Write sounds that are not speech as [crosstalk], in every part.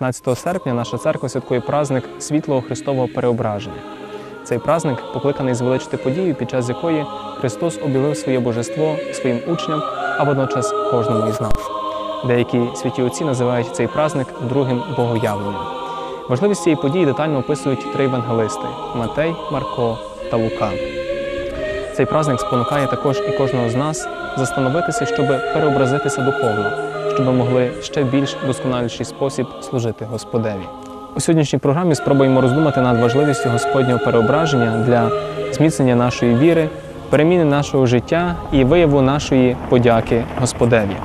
19 серпня наша церква святкує праздник світлого Христового переображення. Цей праздник покликаний звеличити подію, під час якої Христос об'явив своє божество своїм учням, а водночас кожному із нас. Деякі святі отці називають цей праздник другим богоявленням. Важливість цієї події детально описують три евангелисти Матей, Марко та Лука. Цей праздник спонукає також і кожного з нас застановитися, щоб переобразитися духовно, щоб могли ще більш досконаліший спосіб служити Господеві. У сьогоднішній програмі спробуємо роздумати над важливістю Господнього переображення для зміцнення нашої віри, переміни нашого життя і вияву нашої подяки Господеві.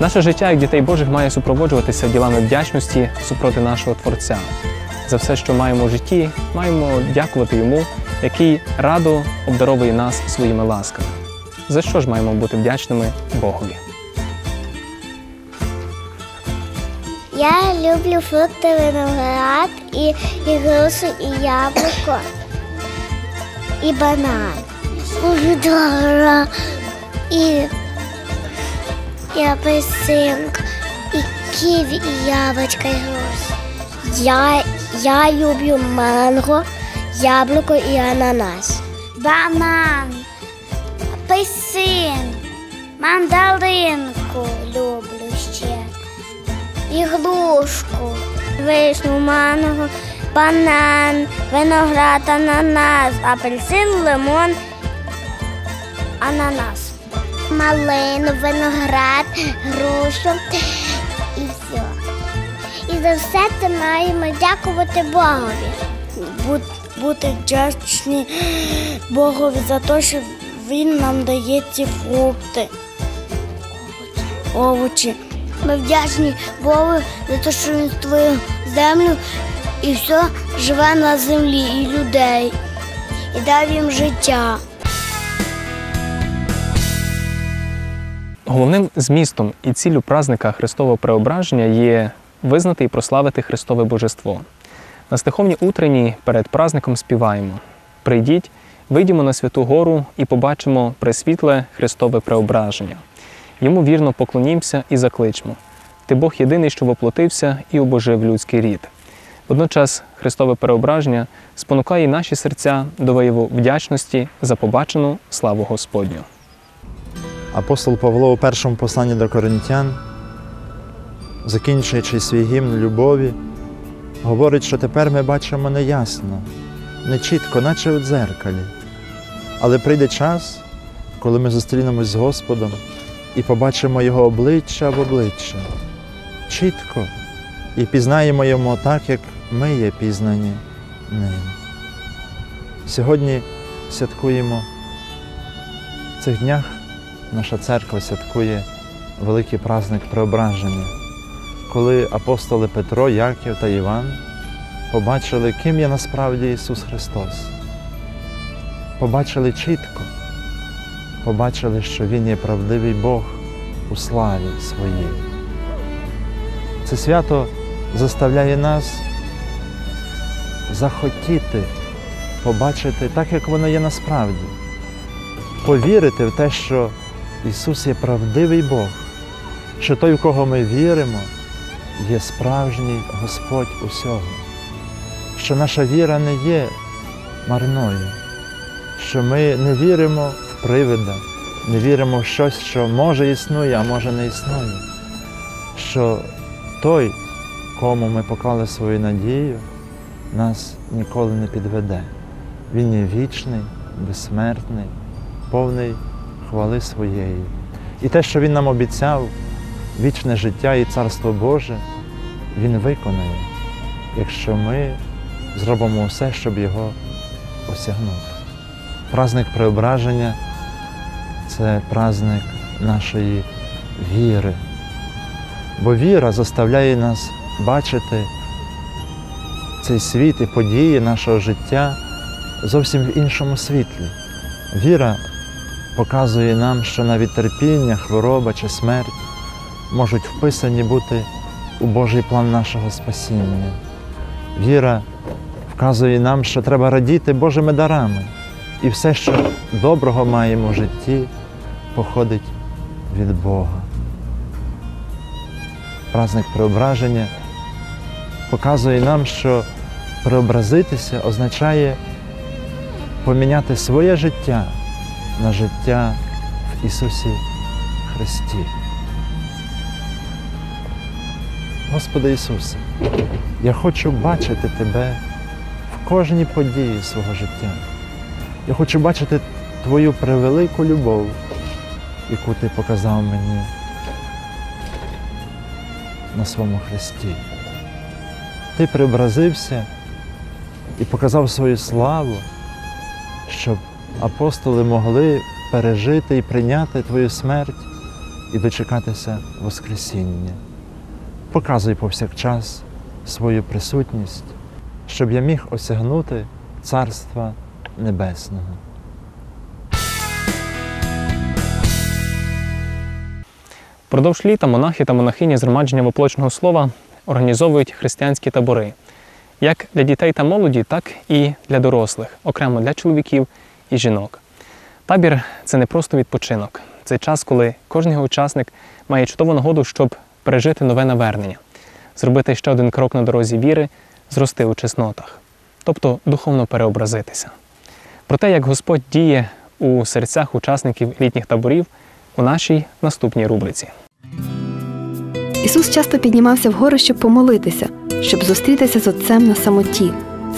Наше життя як дітей Божих має супроводжуватися ділами вдячності супроти нашого Творця. За все, що маємо в житті, маємо дякувати йому, який радо обдаровує нас своїми ласками. За що ж маємо бути вдячними Богові? Я люблю фрукти, виноград, і, і грушу, і яблуко, і банан. Помідора, і, і апельсинка, і ківі, і яблучка, і груша. Я, я люблю манго, яблуко і ананас. Банан, апельсин, мандаринку люблю ще ігрушку, вишню, манго, банан, виноград, ананас, апельсин, лимон, ананас. Малину, виноград, грушу і все. І за все це маємо дякувати Богові. бути вдячні Богові за те, що Він нам дає ці фрукти, овочі. Ми вдячні Богу за те, що Він створив землю і все живе на землі, і людей, і дав їм життя. Головним змістом і ціллю празника Христового преображення є визнати і прославити Христове Божество. На стиховній утренні перед праздником співаємо: Прийдіть, вийдімо на святу гору і побачимо пресвітле Христове преображення. Йому вірно поклонімося і закличмо. Ти Бог єдиний, що воплотився і обожив людський рід. Водночас Христове переображення спонукає наші серця до вияву вдячності за побачену славу Господню. Апостол Павло у першому посланні до коринтян, закінчуючи свій гімн любові, говорить, що тепер ми бачимо неясно, не чітко, наче у дзеркалі. Але прийде час, коли ми зустрінемось з Господом і побачимо Його обличчя в обличчя, чітко і пізнаємо Його так, як ми є пізнані ним. Сьогодні святкуємо в цих днях наша церква святкує великий праздник преображення, коли апостоли Петро, Яків та Іван побачили, ким є насправді Ісус Христос. Побачили чітко, побачили, що Він є правдивий Бог у славі своїй. Це свято заставляє нас захотіти побачити так, як воно є насправді, повірити в те, що Ісус є правдивий Бог, що той, в кого ми віримо, є справжній Господь усього, що наша віра не є марною, що ми не віримо привида, не віримо в щось, що може існує, а може не існує, що той, кому ми поклали свою надію, нас ніколи не підведе. Він є вічний, безсмертний, повний хвали своєї. І те, що Він нам обіцяв, вічне життя і Царство Боже, Він виконає, якщо ми зробимо все, щоб його осягнути. Праздник преображення це праздник нашої віри. Бо віра заставляє нас бачити цей світ і події нашого життя зовсім в іншому світлі. Віра показує нам, що навіть терпіння, хвороба чи смерть можуть вписані бути у Божий план нашого спасіння. Віра вказує нам, що треба радіти Божими дарами, і все, що доброго маємо в житті, походить від Бога. Праздник преображення показує нам, що преобразитися означає поміняти своє життя на життя в Ісусі Христі. Господи Ісусе, я хочу бачити Тебе в кожній події свого життя. Я хочу бачити Твою превелику любов, яку Ти показав мені на своєму Христі. Ти преобразився і показав свою славу, щоб апостоли могли пережити і прийняти Твою смерть і дочекатися Воскресіння. Показуй повсякчас свою присутність, щоб я міг осягнути Царства Небесного. Продовж літа монахи та монахині з громадження воплочного слова організовують християнські табори як для дітей та молоді, так і для дорослих, окремо для чоловіків і жінок. Табір це не просто відпочинок, це час, коли його учасник має чудову нагоду, щоб пережити нове навернення, зробити ще один крок на дорозі віри, зрости у чеснотах, тобто духовно переобразитися. Про те, як Господь діє у серцях учасників літніх таборів, у нашій наступній рубриці. Ісус часто піднімався вгору, щоб помолитися, щоб зустрітися з Отцем на самоті.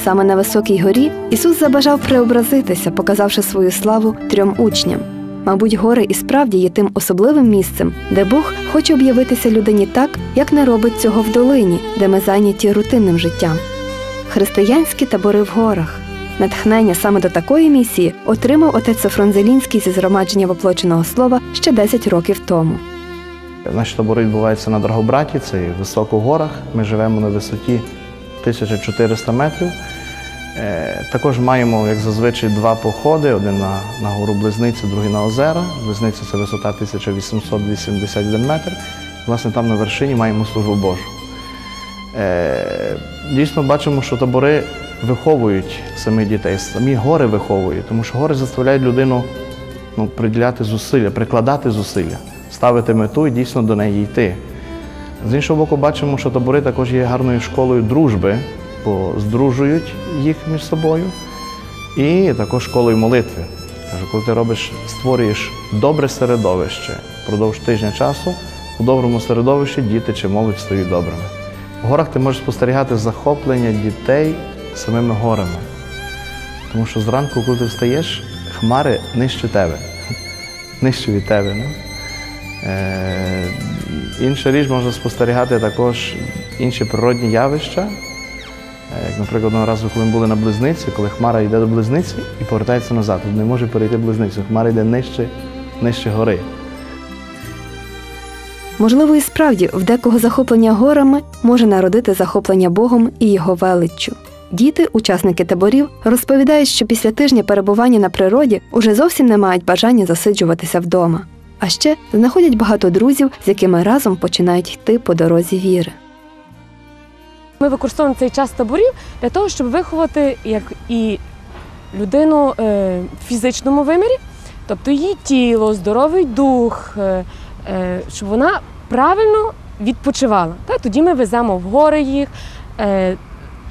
Саме на високій горі Ісус забажав преобразитися, показавши свою славу трьом учням. Мабуть, гори і справді є тим особливим місцем, де Бог хоче об'явитися людині так, як не робить цього в долині, де ми зайняті рутинним життям. Християнські табори в горах. Натхнення саме до такої місії отримав отець Софронзелінський зі згромадження воплоченого слова ще 10 років тому. Наші табори відбуваються на Драгобраті, це в горах. Ми живемо на висоті 1400 метрів. Е, Також маємо, як зазвичай, два походи: один на, на гору Близниці, другий на озера. Близниця це висота 1881 метр. Власне, там на вершині маємо службу Божу. Е, Дійсно бачимо, що табори виховують самих дітей, самі гори виховують, тому що гори заставляють людину ну, приділяти зусилля, прикладати зусилля, ставити мету і дійсно до неї йти. З іншого боку, бачимо, що табори також є гарною школою дружби, бо здружують їх між собою, і також школою молитви. Каже, коли ти робиш, створюєш добре середовище впродовж тижня часу, у доброму середовищі діти чи молодь стають добрими. В горах ти можеш спостерігати захоплення дітей самими горами. Тому що зранку, коли ти встаєш, хмари нижче тебе, нижче від тебе. Ну? Е, інша річ можна спостерігати також інші природні явища. Е, Як, наприклад, одного разу, коли ми були на близниці, коли хмара йде до близниці і повертається назад, Тут не може перейти близницю. Хмара йде нижче, нижче гори. Можливо, і справді в декого захоплення горами може народити захоплення Богом і його величчю. Діти, учасники таборів, розповідають, що після тижня перебування на природі уже зовсім не мають бажання засиджуватися вдома. А ще знаходять багато друзів, з якими разом починають йти по дорозі віри. Ми використовуємо цей час таборів для того, щоб виховати як і людину е, в фізичному вимірі, тобто її тіло, здоровий дух, е, е, щоб вона правильно відпочивала. Тоді ми веземо в гори їх,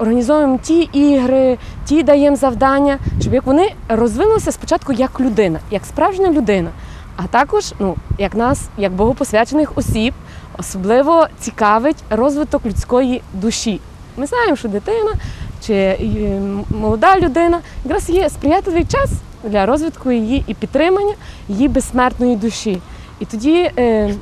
організовуємо ті ігри, ті даємо завдання, щоб як вони розвинулися спочатку як людина, як справжня людина, а також ну, як нас, як богопосвячених осіб, особливо цікавить розвиток людської душі. Ми знаємо, що дитина чи е, молода людина якраз є сприятливий час для розвитку її і підтримання її безсмертної душі. І тоді, е,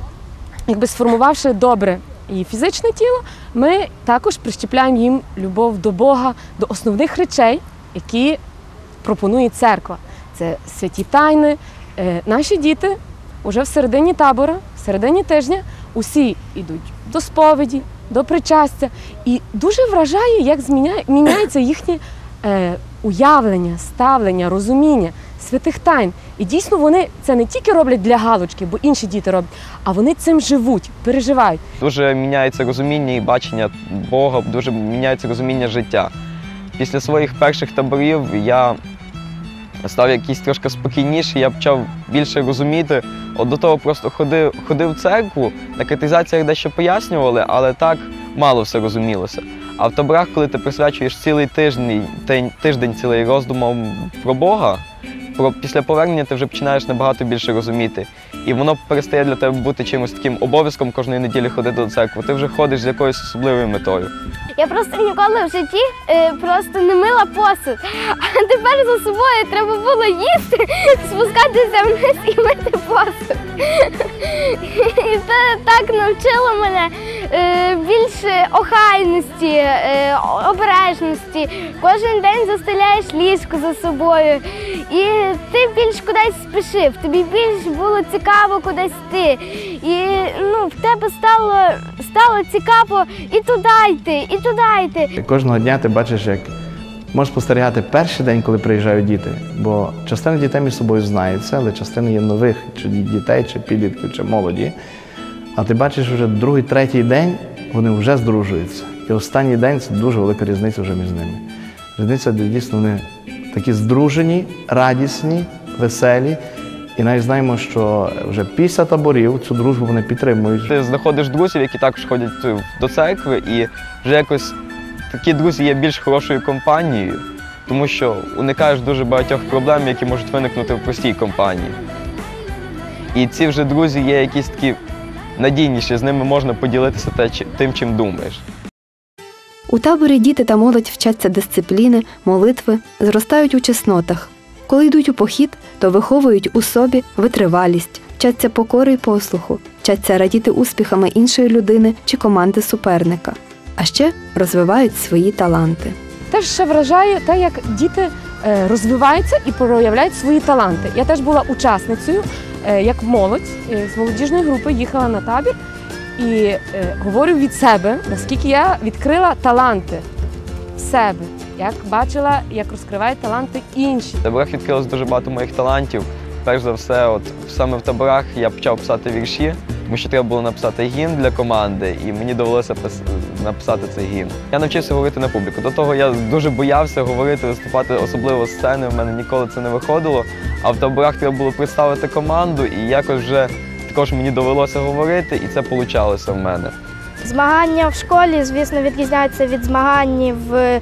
якби сформувавши добре і фізичне тіло, ми також прищепляємо їм любов до Бога, до основних речей, які пропонує церква. Це святі тайни. Е, Наші діти вже в середині табора, в середині тижня усі йдуть до сповіді, до причастя. І дуже вражає, як зміняє- міняється їхнє е, уявлення, ставлення, розуміння святих тайн. І дійсно вони це не тільки роблять для галочки, бо інші діти роблять, а вони цим живуть, переживають. Дуже міняється розуміння і бачення Бога, дуже міняється розуміння життя. Після своїх перших таборів я став якийсь трошки спокійніший, я почав більше розуміти. От до того просто ходив, ходив в церкву, на катехізаціях дещо пояснювали, але так мало все розумілося. А в таборах, коли ти присвячуєш цілий тиждень, тиждень цілий роздумом про Бога, після повернення ти вже починаєш набагато більше розуміти. І воно перестає для тебе бути чимось таким обов'язком кожної неділі ходити до церкви. Ти вже ходиш з якоюсь особливою метою. Я просто ніколи в житті е, просто не мила посуд. А тепер за собою треба було їсти, спускатися вниз і мити посуд. [laughs] І це так навчило мене більше охайності, е, обережності. Кожен день застеляєш ліжко за собою. І ти більш кудись спішив, тобі більш було цікаво кудись йти. І ну, в тебе стало, стало цікаво і туди йти, і туди йти. Кожного дня ти бачиш, як можеш спостерігати перший день, коли приїжджають діти. Бо частина дітей між собою знається, але частина є нових чи дітей, чи підлітків, чи молоді. А ти бачиш вже другий, третій день, вони вже здружуються. І останній день це дуже велика різниця вже між ними. Різниця, де дійсно вони такі здружені, радісні, веселі. І навіть знаємо, що вже після таборів цю дружбу вони підтримують. Ти знаходиш друзів, які також ходять до церкви, і вже якось такі друзі є більш хорошою компанією, тому що уникаєш дуже багатьох проблем, які можуть виникнути в простій компанії. І ці вже друзі є якісь такі надійніші, з ними можна поділитися те, тим, чим думаєш. У таборі діти та молодь вчаться дисципліни, молитви, зростають у чеснотах. Коли йдуть у похід, то виховують у собі витривалість, вчаться покори й послуху, вчаться радіти успіхами іншої людини чи команди суперника, а ще розвивають свої таланти. Теж ще вражає те, як діти е, розвиваються і проявляють свої таланти. Я теж була учасницею, як молодь е, з молодіжної групи їхала на табір і е, говорю від себе, наскільки я відкрила таланти в себе, як бачила, як розкривають таланти інші. В таборах відкрилось дуже багато моїх талантів. Перш за все, от саме в таборах я почав писати вірші, тому що треба було написати гімн для команди, і мені довелося написати цей гімн. Я навчився говорити на публіку. До того я дуже боявся говорити, виступати, особливо сцени. В мене ніколи це не виходило. А в таборах треба було представити команду, і якось вже також мені довелося говорити, і це вийшло в мене. Змагання в школі, звісно, відрізняються від змагань в е,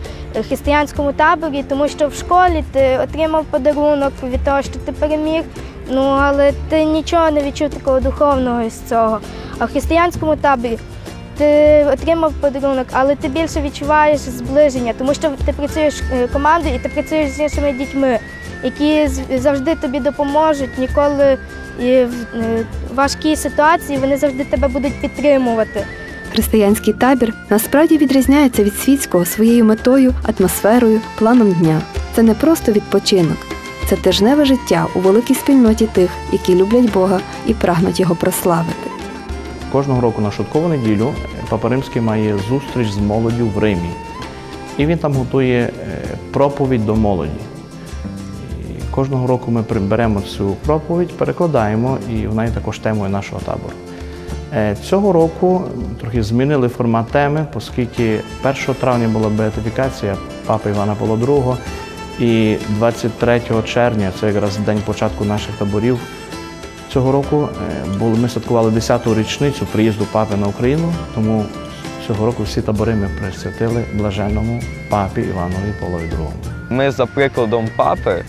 християнському таборі, тому що в школі ти отримав подарунок від того, що ти переміг. Ну але ти нічого не відчув такого духовного з цього. А в християнському таборі ти отримав подарунок, але ти більше відчуваєш зближення, тому що ти працюєш е, командою і ти працюєш з іншими дітьми, які завжди тобі допоможуть, ніколи і в е, важкій ситуації вони завжди тебе будуть підтримувати. Християнський табір насправді відрізняється від світського своєю метою, атмосферою, планом дня. Це не просто відпочинок, це тижневе життя у великій спільноті тих, які люблять Бога і прагнуть його прославити. Кожного року на шуткову неділю Папа Римський має зустріч з молоддю в Римі. І він там готує е, проповідь до молоді. Кожного року ми при- беремо цю проповідь, перекладаємо, і вона є також темою нашого табору. Е, Цього року трохи змінили формат теми, оскільки 1 травня була беатифікація Папи Івана Павла II, і 23 червня, це якраз день початку наших таборів, Цього року е, ми святкували 10-ту річницю приїзду папи на Україну, тому цього року всі табори ми присвятили блаженному папі Іванові Павлові II. Ми за прикладом папи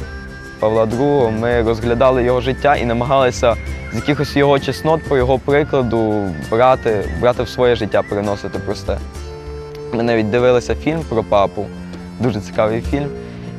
Павла II ми розглядали його життя і намагалися з якихось його чеснот по його прикладу брати, брати в своє життя, переносити просте. Ми навіть дивилися фільм про папу, дуже цікавий фільм.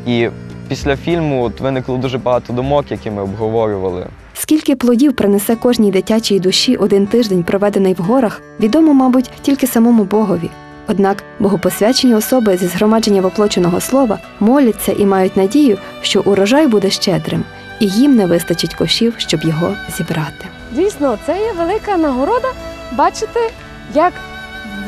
І після фільму от виникло дуже багато думок, які ми обговорювали. Скільки плодів принесе кожній дитячій душі один тиждень, проведений в горах, відомо, мабуть, тільки самому Богові. Однак богопосвячені особи зі згромадження воплоченого слова моляться і мають надію, що урожай буде щедрим, і їм не вистачить кошів, щоб його зібрати. Дійсно, це є велика нагорода бачити, як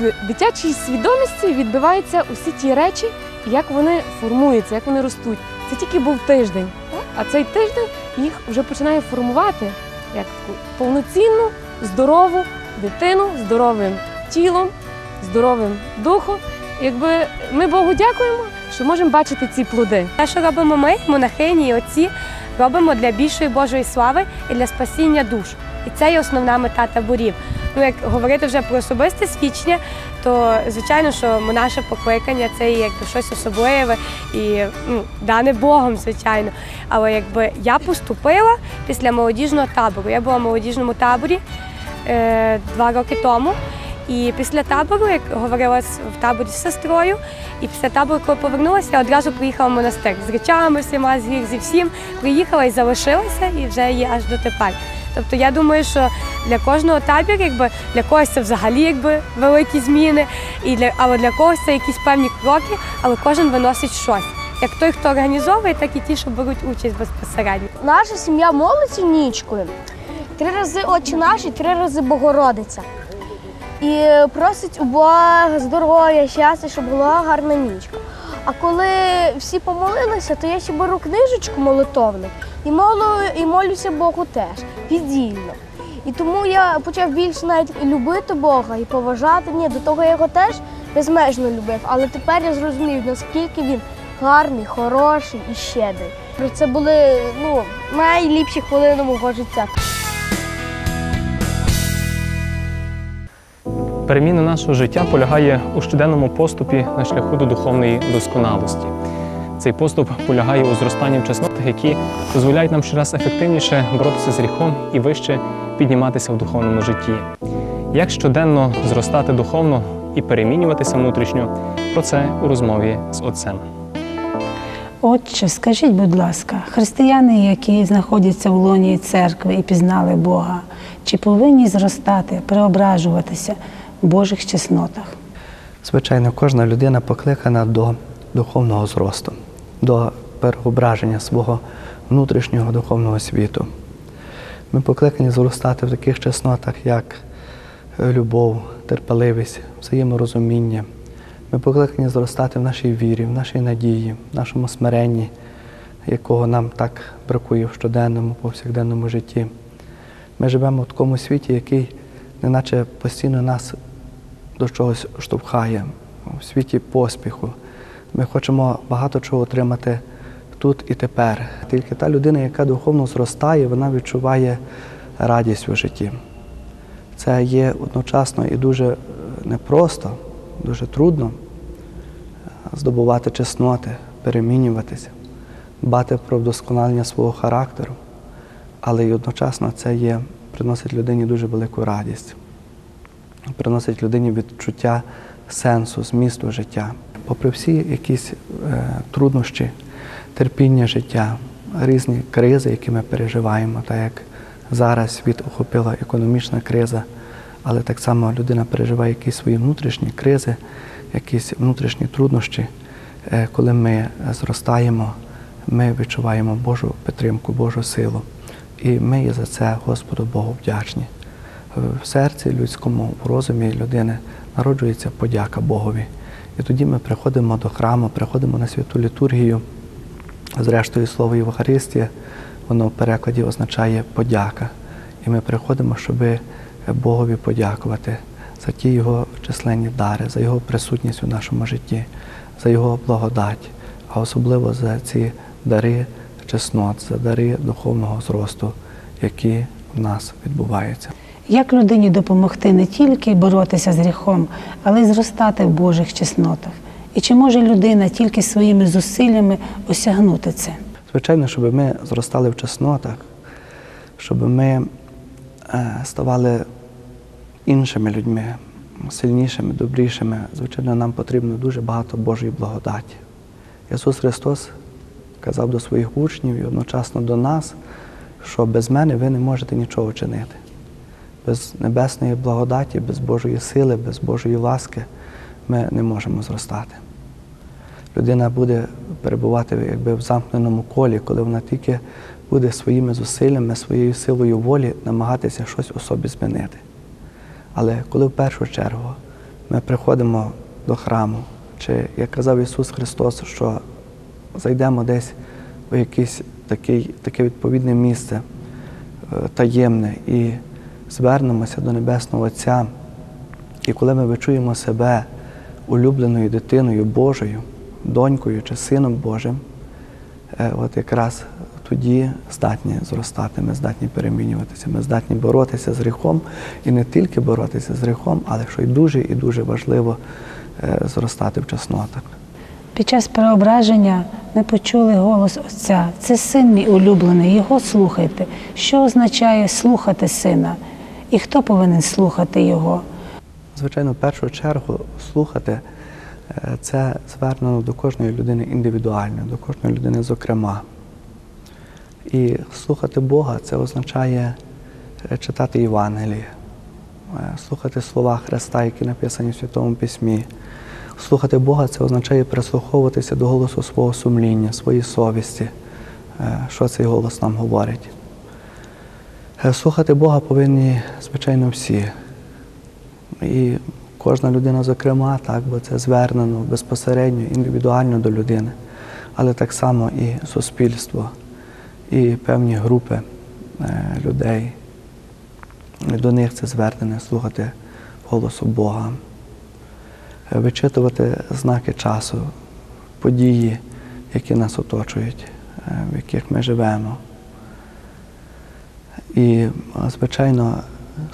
в дитячій свідомості відбуваються усі ті речі, як вони формуються, як вони ростуть. Це тільки був тиждень, а цей тиждень їх вже починає формувати як таку повноцінну, здорову дитину, здоровим тілом, здоровим духом. Якби ми Богу дякуємо, що можемо бачити ці плоди. Те, що робимо ми, монахині і отці, робимо для більшої Божої слави і для спасіння душ. І це є основна мета таборів. Ну, як говорити вже про особисте свідчення, Тобто, звичайно, що наше покликання це якби щось особливе і ну, дане Богом, звичайно. Але якби я поступила після молодіжного табору. Я була в молодіжному таборі е, два роки тому. І після табору, як говорила в таборі з сестрою, і після табору, коли повернулася, я одразу приїхала в монастир з речами, всіма, з гір, зі всім. Приїхала і залишилася, і вже є аж дотепер. Тобто я думаю, що для кожного табір, якби для когось це взагалі якби великі зміни, і для але для когось це якісь певні кроки, але кожен виносить щось. Як той, хто організовує, так і ті, що беруть участь безпосередньо. Наша сім'я молиться нічкою. Три рази Отче наш і три рази Богородиця. І просить у Бога здоров'я, щастя, щоб була гарна нічка. А коли всі помолилися, то я ще беру книжечку молитовник і молю, і молюся Богу теж віддільно. І тому я почав більше навіть любити Бога і поважати. Ні, до того я його теж безмежно любив. Але тепер я зрозумів, наскільки він гарний, хороший і щедрий. Це були ну, найліпші хвилини мого життя. Переміна нашого життя полягає у щоденному поступі на шляху до духовної досконалості. Цей поступ полягає у зростанні в чеснотах, які дозволяють нам щораз ефективніше боротися з гріхом і вище підніматися в духовному житті. Як щоденно зростати духовно і перемінюватися внутрішньо, про це у розмові з отцем. Отче, скажіть, будь ласка, християни, які знаходяться в лоні церкви і пізнали Бога, чи повинні зростати, преображуватися Божих чеснотах? Звичайно, кожна людина покликана до духовного зросту, до переображення свого внутрішнього духовного світу. Ми покликані зростати в таких чеснотах, як любов, терпеливість, взаєморозуміння. Ми покликані зростати в нашій вірі, в нашій надії, в нашому смиренні, якого нам так бракує в щоденному, повсякденному житті. Ми живемо в такому світі, який неначе постійно нас до чогось штовхає, у світі поспіху. Ми хочемо багато чого отримати тут і тепер. Тільки та людина, яка духовно зростає, вона відчуває радість у житті. Це є одночасно і дуже е, непросто, дуже трудно е, здобувати чесноти, перемінюватися, дбати про вдосконалення свого характеру, але й одночасно це є, приносить людині дуже велику радість приносить людині відчуття сенсу, змісту життя. Попри всі якісь е, труднощі, терпіння життя, різні кризи, які ми переживаємо, так як зараз світ охопила економічна криза, але так само людина переживає якісь свої внутрішні кризи, якісь внутрішні труднощі. Е, коли ми зростаємо, ми відчуваємо Божу підтримку, Божу силу. І ми є за це Господу Богу вдячні в серці людському, в розумі людини народжується подяка Богові. І тоді ми приходимо до храму, приходимо на святу літургію. Зрештою, слово Євхаристія, воно в перекладі означає подяка. І ми приходимо, щоб Богові подякувати за ті його численні дари, за його присутність у нашому житті, за його благодать, а особливо за ці дари чеснот, за дари духовного зросту, які в нас відбуваються. Як людині допомогти не тільки боротися з гріхом, але й зростати в Божих чеснотах? І чи може людина тільки своїми зусиллями осягнути це? Звичайно, щоб ми зростали в чеснотах, щоб ми е, ставали іншими людьми, сильнішими, добрішими. Звичайно, нам потрібно дуже багато Божої благодаті. Ісус Христос казав до своїх учнів і одночасно до нас, що без мене ви не можете нічого чинити. Без небесної благодаті, без Божої сили, без Божої ласки ми не можемо зростати. Людина буде перебувати якби в замкненому колі, коли вона тільки буде своїми зусиллями, своєю силою волі намагатися щось у собі змінити. Але коли в першу чергу ми приходимо до храму, чи як казав Ісус Христос, що зайдемо десь у якесь таке, таке відповідне місце е, таємне і звернемося до Небесного Отця, і коли ми відчуємо себе улюбленою дитиною Божою, донькою чи сином Божим, е, от якраз тоді здатні зростати, ми здатні перемінюватися, ми здатні боротися з гріхом і не тільки боротися з гріхом, але що й дуже і дуже важливо е, зростати в чеснотах. Під час преображення ми почули голос Отця. Це син мій улюблений, його слухайте. Що означає слухати сина? І хто повинен слухати його? Звичайно, в першу чергу слухати е, це звернено до кожної людини індивідуально, до кожної людини зокрема. І слухати Бога це означає е, читати Євангеліє, е, слухати слова Христа, які написані в Святому Письмі. Слухати Бога це означає прислуховуватися до голосу свого сумління, своєї совісті, що цей голос нам говорить. Е, Слухати Бога повинні, звичайно, всі. І кожна людина, зокрема, так, бо це звернено безпосередньо, індивідуально до людини, але так само і суспільство, і певні групи е, людей. До них це звернене слухати голосу Бога, Е, вичитувати знаки часу, події, які нас оточують, в яких ми живемо. І, звичайно,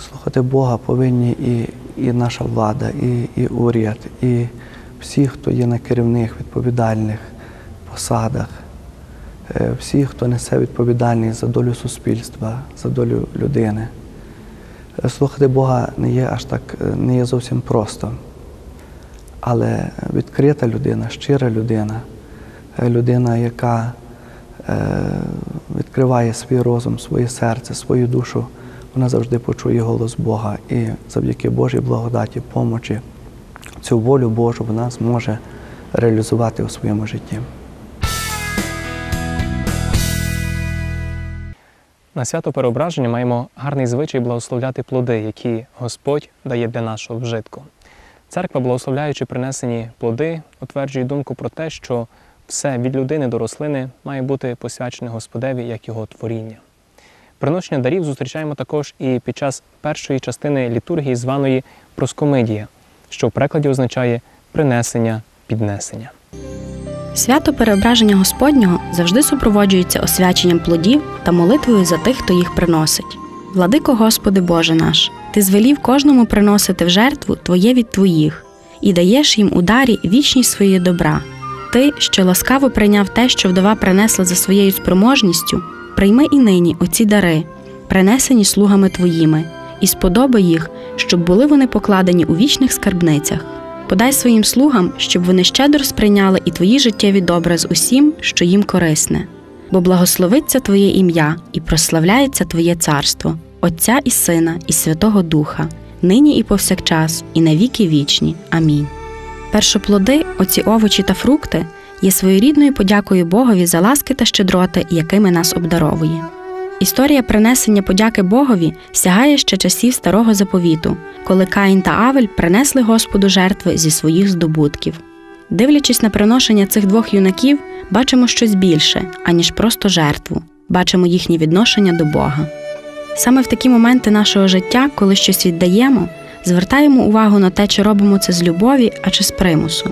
слухати Бога повинні і, і наша влада, і, і уряд, і всі, хто є на керівних відповідальних посадах, е, всі, хто несе відповідальність за долю суспільства, за долю людини. Е, Слухати Бога не є аж так, е, не є зовсім просто. Але відкрита людина, щира людина, людина, яка відкриває свій розум, своє серце, свою душу, вона завжди почує голос Бога. І завдяки Божій благодаті, помочі, цю волю Божу вона зможе реалізувати у своєму житті. На свято переображення маємо гарний звичай благословляти плоди, які Господь дає для нашого вжитку. Церква, благословляючи принесені плоди, утверджує думку про те, що все від людини до рослини має бути посвячене Господеві як його творіння. Приношення дарів зустрічаємо також і під час першої частини літургії, званої проскомидія, що в перекладі означає принесення, піднесення. Свято переображення Господнього завжди супроводжується освяченням плодів та молитвою за тих, хто їх приносить. Владико Господи Боже наш, Ти звелів кожному приносити в жертву Твоє від Твоїх, і даєш їм у дарі вічність своєї добра. Ти, що ласкаво прийняв те, що вдова принесла за своєю спроможністю, прийми і нині оці дари, принесені слугами Твоїми, і сподоби їх, щоб були вони покладені у вічних скарбницях. Подай своїм слугам, щоб вони щедро сприйняли і твої життєві добра з усім, що їм корисне. Бо благословиться Твоє ім'я і прославляється Твоє царство, Отця і Сина, і Святого Духа, нині і повсякчас, і на віки вічні. Амінь. Першоплоди, оці овочі та фрукти, є своєрідною подякою Богові за ласки та щедроти, якими нас обдаровує. Історія принесення подяки Богові сягає ще часів старого заповіту, коли Каїн та Авель принесли Господу жертви зі своїх здобутків. Дивлячись на приношення цих двох юнаків, бачимо щось більше, аніж просто жертву, бачимо їхнє відношення до Бога. Саме в такі моменти нашого життя, коли щось віддаємо, звертаємо увагу на те, чи робимо це з любові, а чи з примусу.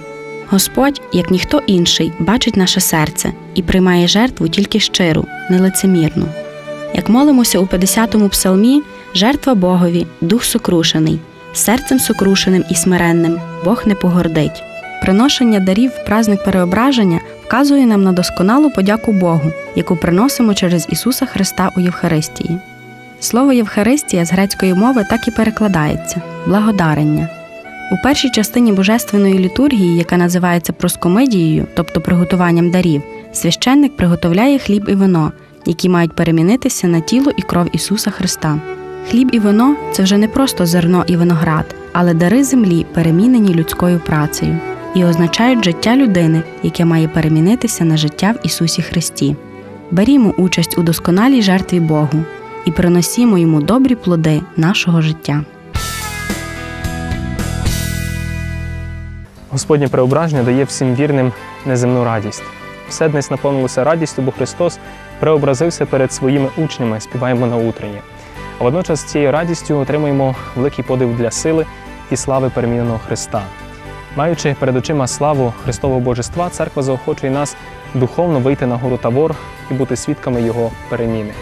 Господь, як ніхто інший, бачить наше серце і приймає жертву тільки щиру, нелицемірну. Як молимося у 50-му псалмі, жертва Богові, дух сокрушений, серцем сокрушеним і смиренним, Бог не погордить. Приношення дарів в праздник переображення вказує нам на досконалу подяку Богу, яку приносимо через Ісуса Христа у Євхаристії. Слово Євхаристія з грецької мови так і перекладається благодарення. У першій частині божественної літургії, яка називається проскомидією, тобто приготуванням дарів, священник приготовляє хліб і вино, які мають перемінитися на тіло і кров Ісуса Христа. Хліб і вино це вже не просто зерно і виноград, але дари землі, перемінені людською працею, і означають життя людини, яке має перемінитися на життя в Ісусі Христі. Берімо участь у досконалій жертві Богу і приносімо йому добрі плоди нашого життя. Господнє преображення дає всім вірним неземну радість. Все днес наповнилося радістю, бо Христос преобразився перед своїми учнями, співаємо на утренні. А водночас цією радістю отримуємо великий подив для сили і слави переміненого Христа. Маючи перед очима славу Христового Божества, церква заохочує нас духовно вийти на гору Тавор і бути свідками його переміни.